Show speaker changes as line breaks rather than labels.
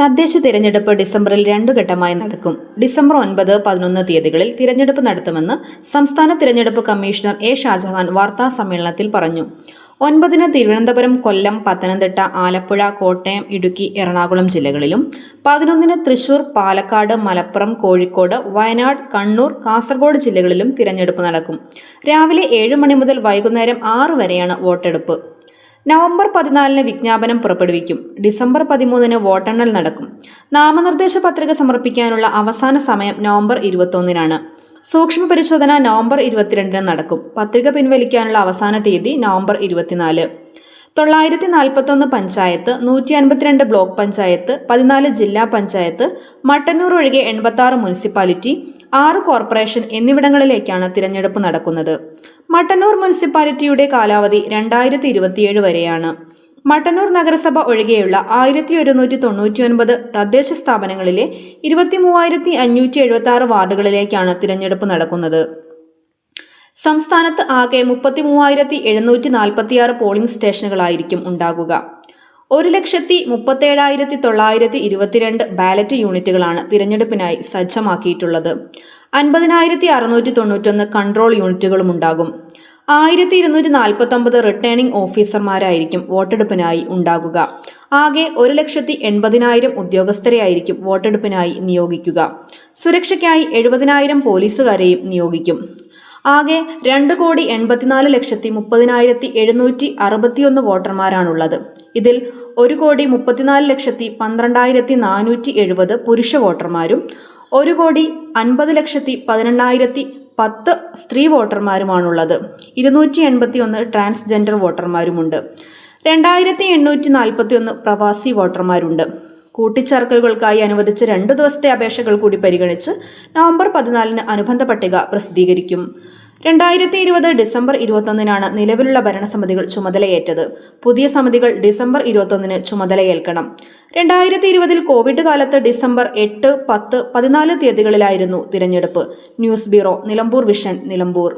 തദ്ദേശ തിരഞ്ഞെടുപ്പ് ഡിസംബറിൽ രണ്ടു ഘട്ടമായി നടക്കും. ഡിസംബർ ഒൻപത് പതിനൊന്ന് തീയതികളിൽ തിരഞ്ഞെടുപ്പ് നടത്തുമെന്ന് സംസ്ഥാന തിരഞ്ഞെടുപ്പ് കമ്മീഷണർ എ ഷാജഹാൻ വാർത്താ സമ്മേളനത്തിൽ പറഞ്ഞു. ഒൻപതിന് തിരുവനന്തപുരം കൊല്ലം പത്തനംതിട്ട ആലപ്പുഴ കോട്ടയം ഇടുക്കി എറണാകുളം ജില്ലകളിലും പതിനൊന്നിന് തൃശൂർ പാലക്കാട് മലപ്പുറം കോഴിക്കോട് വയനാട് കണ്ണൂർ കാസർഗോഡ് ജില്ലകളിലും തിരഞ്ഞെടുപ്പ് നടക്കും. രാവിലെ ഏഴ് മണി മുതൽ വൈകുന്നേരം ആറ് വരെയാണ് വോട്ടെടുപ്പ്. നവംബർ പതിനാലിന് വിജ്ഞാപനം പുറപ്പെടുവിക്കും. ഡിസംബർ പതിമൂന്നിന് വോട്ടെണ്ണൽ നടക്കും. നാമനിർദ്ദേശ പത്രിക സമർപ്പിക്കാനുള്ള അവസാന സമയം നവംബർ ഇരുപത്തൊന്നിനാണ്. സൂക്ഷ്മ പരിശോധന നവംബർ ഇരുപത്തിരണ്ടിന് നടക്കും. പത്രിക പിൻവലിക്കാനുള്ള അവസാന തീയതി നവംബർ ഇരുപത്തിനാല്. തൊള്ളായിരത്തി നാൽപ്പത്തൊന്ന് പഞ്ചായത്ത് നൂറ്റി അൻപത്തിരണ്ട് ബ്ലോക്ക് പഞ്ചായത്ത് പതിനാല് ജില്ലാ പഞ്ചായത്ത് മട്ടന്നൂർ ഒഴികെ എൺപത്തി മുനിസിപ്പാലിറ്റി ആറ് കോർപ്പറേഷൻ എന്നിവിടങ്ങളിലേക്കാണ് തിരഞ്ഞെടുപ്പ് നടക്കുന്നത്. മട്ടന്നൂർ മുനിസിപ്പാലിറ്റിയുടെ കാലാവധി രണ്ടായിരത്തി ഇരുപത്തിയേഴ് വരെയാണ്. മട്ടന്നൂർ നഗരസഭ ഒഴികെയുള്ള ആയിരത്തി ഒരുന്നൂറ്റി തൊണ്ണൂറ്റി ഒൻപത് തദ്ദേശ സ്ഥാപനങ്ങളിലെ ഇരുപത്തി മൂവായിരത്തി അഞ്ഞൂറ്റി എഴുപത്തി ആറ് വാർഡുകളിലേക്കാണ് തിരഞ്ഞെടുപ്പ് നടക്കുന്നത്. സംസ്ഥാനത്ത് ആകെ മുപ്പത്തി മൂവായിരത്തി എഴുന്നൂറ്റി നാൽപ്പത്തിയാറ് പോളിംഗ് സ്റ്റേഷനുകളായിരിക്കും ഉണ്ടാകുക. ഒരു ലക്ഷത്തി മുപ്പത്തേഴായിരത്തി തൊള്ളായിരത്തി ഇരുപത്തിരണ്ട് ബാലറ്റ് യൂണിറ്റുകളാണ് തിരഞ്ഞെടുപ്പിനായി സജ്ജമാക്കിയിട്ടുള്ളത്. അൻപതിനായിരത്തി അറുന്നൂറ്റി തൊണ്ണൂറ്റൊന്ന് കൺട്രോൾ യൂണിറ്റുകളും ഉണ്ടാകും ആയിരത്തി ഇരുന്നൂറ്റി നാൽപ്പത്തൊമ്പത് റിട്ടേണിംഗ് ഓഫീസർമാരായിരിക്കും വോട്ടെടുപ്പിനായി ഉണ്ടാകുക. ആകെ ഒരു ലക്ഷത്തി എൺപതിനായിരം ഉദ്യോഗസ്ഥരെയായിരിക്കും വോട്ടെടുപ്പിനായി നിയോഗിക്കുക. സുരക്ഷയ്ക്കായി എഴുപതിനായിരം പോലീസുകാരെയും നിയോഗിക്കും. ആകെ രണ്ട് കോടി എൺപത്തിനാല് ലക്ഷത്തി മുപ്പതിനായിരത്തി എഴുന്നൂറ്റി അറുപത്തിയൊന്ന് വോട്ടർമാരാണുള്ളത്. ഇതിൽ ഒരു കോടി മുപ്പത്തിനാല് ലക്ഷത്തി പന്ത്രണ്ടായിരത്തി നാനൂറ്റി എഴുപത് പുരുഷ വോട്ടർമാരും ഒരു കോടി അൻപത് ലക്ഷത്തി പതിനെണ്ണായിരത്തി പത്ത് സ്ത്രീ വോട്ടർമാരുമാണുള്ളത്. ഇരുന്നൂറ്റി എൺപത്തി ഒന്ന് ട്രാൻസ്ജെൻഡർ വോട്ടർമാരുമുണ്ട്. രണ്ടായിരത്തി എണ്ണൂറ്റി നാൽപ്പത്തി ഒന്ന് പ്രവാസി വോട്ടർമാരുണ്ട്. കൂട്ടിച്ചേർക്കലുകൾക്കായി അനുവദിച്ച രണ്ട് ദിവസത്തെ അപേക്ഷകൾ കൂടി പരിഗണിച്ച് നവംബർ പതിനാലിന് അനുബന്ധ പട്ടിക പ്രസിദ്ധീകരിക്കും. രണ്ടായിരത്തി ഇരുപത് ഡിസംബർ ഇരുപത്തൊന്നിനാണ് നിലവിലുള്ള ഭരണസമിതികൾ ചുമതലയേറ്റത്. പുതിയ സമിതികൾ ഡിസംബർ ഇരുപത്തൊന്നിന് ചുമതലയേൽക്കണം. രണ്ടായിരത്തി ഇരുപതിൽ കോവിഡ് കാലത്ത് ഡിസംബർ എട്ട് പത്ത് പതിനാല് തീയതികളിലായിരുന്നു തിരഞ്ഞെടുപ്പ്. News bureau Nilambur vision Nilambur.